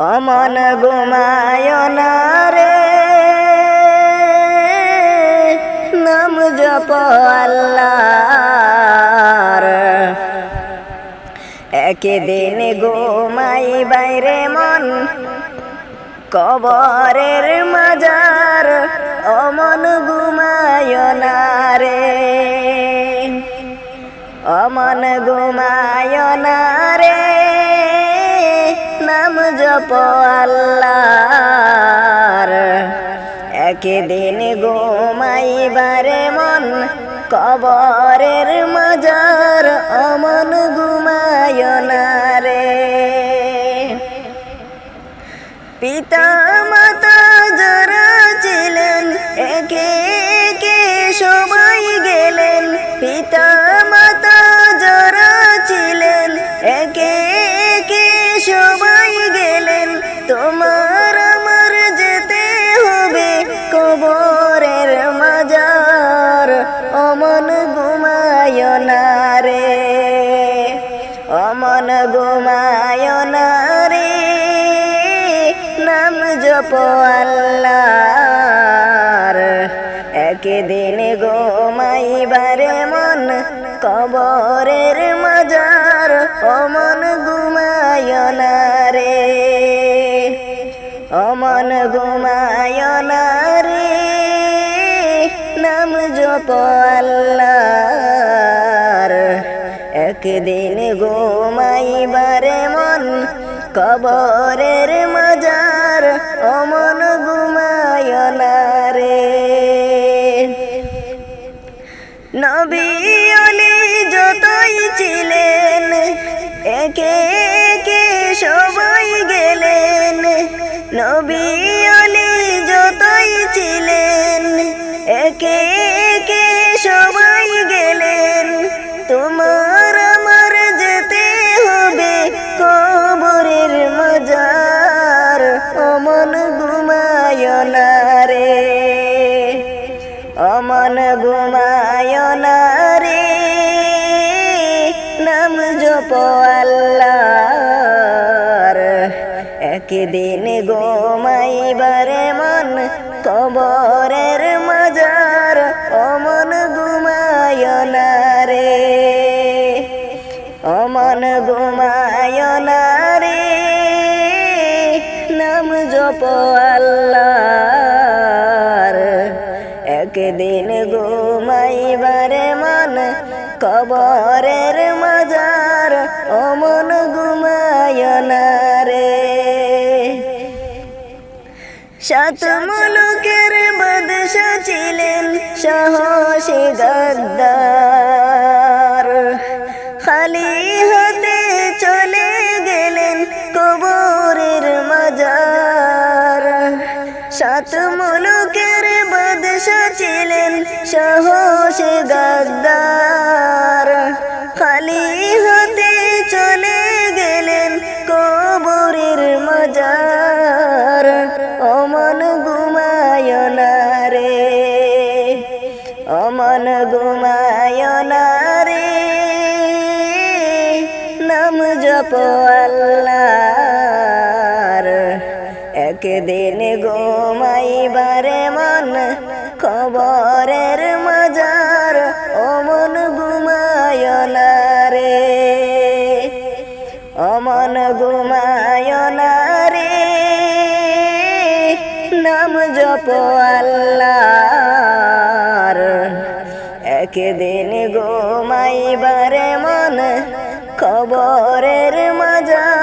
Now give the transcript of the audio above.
অমন ঘুমায় রে। নাম জপ আল্লাহর। একদিন ঘুমাই বাইরে মন, কবরের মাজার, অমন ঘুমায় রে। অমন ঘুমায় না রে নাম জপ আল্লাহর। একদিন ঘুমাইবারে মন কবরের মজার অমন ঘুমায় পিতা অমন ঘুমায় না রে, নাম জপ আল্লাহর। একদিন ঘুমাইবারে মন কবরের মাজার, অমন ঘুমায় না রে। অমন ঘুমায় না রে, নাম জপ আল্লাহর। একদিন মন কবরের মাজার অমন ঘুমায় না রে নবী অলি যতই ছিলেন একে একে সবাই না রে। অমন ঘুমায় না রে। নাম জপ আল্লাহর। একদিন ঘুমাইবারে মন কবরের মাজার। অমন ঘুমায় না রে। অমন ঘুমায় না রে। আল্লাহর। একদিন ঘুমাইবারে মন কবরের মাজার, অমন ঘুমায় না রে। সাত মুলুকের বাদশা ছিলেন সাহসী গদ্দার সাত মুলুকের বাদশা ছিলেন সাহসী গদ্দার। খালি হাতে চলে গেলেন কবরের মজার। অমন ঘুমায় না রে, অমন ঘুমায় না রে। নাম জপ আল্লাহর একদিন ঘুমাইবারে মন, খবরের মাজার, অমন ঘুমায় রে। অমন ঘুমায় না রে। নাম জপ আল্লাহর। একদিন ঘুমাইবারে মন, খবরের মাজার